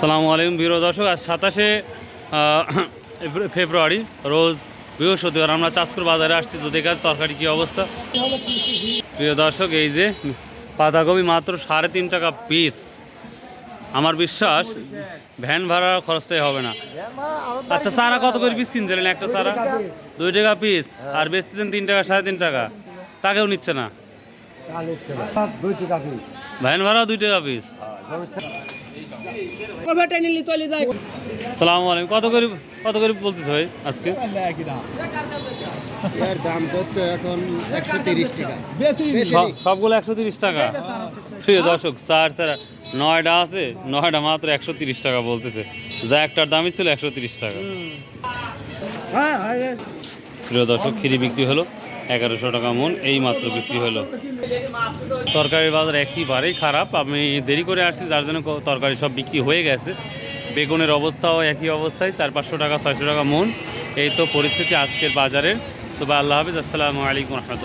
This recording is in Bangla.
সালামু আলাইকুম প্রিয় দর্শক আজ সাতাশে ফেব্রুয়ারি রোজ বৃহস্পতিবার আমরা চাষকুর বাজারে আসছি। তো দেখার তরকারি কী অবস্থা। প্রিয় দর্শক এই যে পাতাকপি মাত্র সাড়ে তিন টাকা পিস আমার বিশ্বাস ভ্যান ভাড়ার খরচটাই হবে না। আচ্ছা সারা কত করে পিস কিনছিলেন? একটা চারা? দুই টাকা পিস আর বেচতেছেন তিন টাকা সাড়ে তিন টাকা। তাকেও নিচ্ছে না। ভ্যান ভাড়া দুই টাকা পিস সালামু আলাইকুম। কত করে কত করে বলতেছ ভাই আজকে? এর দাম হচ্ছে এখন একশো তিরিশ টাকা। সবগুলো একশো তিরিশ টাকা? প্রিয় দর্শক চার ছাড়া নয়টা আছে নয়টা মাত্র একশো তিরিশ টাকা বলতেছে। যা একটার দামই ছিল একশো তিরিশ টাকা। প্রিয় দর্শক খিরি বিক্রি হলো। এগারোশো টাকা মন, এই মাত্র বিক্রি হলো। তরকারি বাজার একইবারেই খারাপ। আমি দেরি করে আসছি, যার জন্য তরকারি সব বিক্রি হয়ে গেছে। বেগুনের অবস্থাও একই অবস্থায়, চার পাঁচশো টাকা, ছয়শো টাকা মন। এই তো পরিস্থিতি আজকের বাজারের। সুবাহ আল্লাহ হাফিজ, আসসালামু আলাইকুম রহমতুল্লাহ।